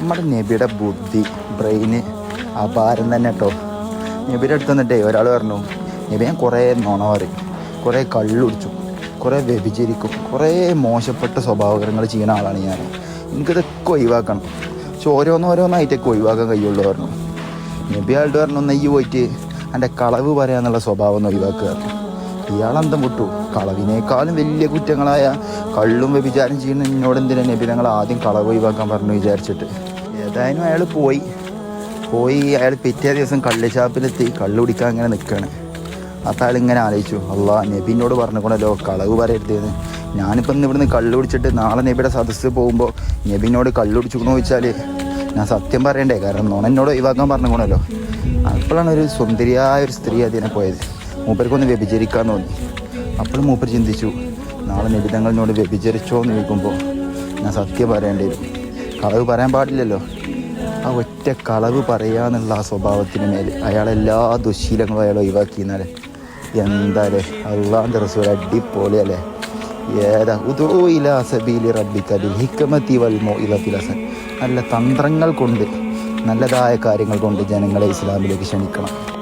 നമ്മുടെ നബിയുടെ ബുദ്ധി ബ്രെയിന് അപാരം തന്നെ കേട്ടോ നബിയുടെ അടുത്ത് വന്നിട്ടേ ഒരാൾ പറഞ്ഞു നബി ഞാൻ കുറേ നുണ പറയും കുറേ കള്ളുടിച്ചു കുറേ വ്യഭിചരിക്കും കുറേ മോശപ്പെട്ട സ്വഭാവകരങ്ങൾ ചെയ്യുന്ന ആളാണ് ഞാൻ. എനിക്കിതൊക്കെ ഒഴിവാക്കണം. പക്ഷെ ഓരോന്നോരോന്നായിട്ടൊക്കെ ഒഴിവാക്കാൻ കഴിയുള്ളൂ പറഞ്ഞു. നബി ആളുടെ പറഞ്ഞു നെയ്യ് പോയിട്ട് എന്റെ കളവ് പറയാന്നുള്ള സ്വഭാവം ഒന്ന് ഒഴിവാക്കുക. പറഞ്ഞു അന്തം വിട്ടു. കളവിനേക്കാളും വലിയ കുറ്റങ്ങളായ കള്ളും വ്യഭിചാരം ചെയ്യുന്ന എന്നോട് എന്തിനാ നബി ഞങ്ങൾ ആദ്യം കളവ് ഒഴിവാക്കാൻ പറഞ്ഞു വിചാരിച്ചിട്ട്? ഏതായാലും അയാൾ പോയി. പോയി അയാൾ പിറ്റേ ദിവസം കള്ളുഷാപ്പിലെത്തി കള്ളു കുടിക്കാൻ അങ്ങനെ നിൽക്കുകയാണ് അപ്പം അയാൾ ഇങ്ങനെ ആലോചിച്ചു. അള്ളാ നബിനോട് പറഞ്ഞുകൊണ്ടല്ലോ കളവ് പറയരുതെന്ന്. ഞാനിപ്പം ഇന്ന് ഇവിടുന്ന് കള്ളു കുടിച്ചിട്ട് നാളെ നബിയുടെ സദസ്സ് പോകുമ്പോൾ നബിനോട് കള്ളു കുടിച്ചിക്കണോ ചോദിച്ചാൽ ഞാൻ സത്യം പറയണ്ടേ? കാരണം നോണെന്നോട് ഒഴിവാക്കാൻ പറഞ്ഞുകൊണ്ടല്ലോ അപ്പോഴാണ് ഒരു സുന്ദരിയായ ഒരു സ്ത്രീ അതിനെ പോയത്. മൂപ്പർക്കൊന്ന് വ്യഭിചരിക്കാൻ തോന്നി. അപ്പോൾ മൂപ്പർ ചിന്തിച്ചു നാളെ നിബിധങ്ങളിനോട് വ്യഭിചരിച്ചോ എന്ന് ചോദിക്കുമ്പോൾ ഞാൻ സത്യം പറയേണ്ടി വരും. കളവ് പറയാൻ പാടില്ലല്ലോ. ആ ഒറ്റ കളവ് പറയാന്നുള്ള ആ സ്വഭാവത്തിന് മേൽ അയാളെല്ലാ ദുശീലങ്ങളും അയാൾ ഒഴിവാക്കിയെന്നാലേ എന്താലേ? അള്ളാന്റെ റസൂൽ അടിപൊളിയല്ലേ? ഏതാ? ഉദോയില സബീലി റബ്ബിക ബിൽ ഹിക്മതി വൽ മൗഇദത്തിൽ ഹസൻ നല്ല തന്ത്രങ്ങൾ കൊണ്ട് നല്ലതായ കാര്യങ്ങൾ കൊണ്ട് ജനങ്ങളെ ഇസ്ലാമിലേക്ക് ക്ഷണിക്കണം.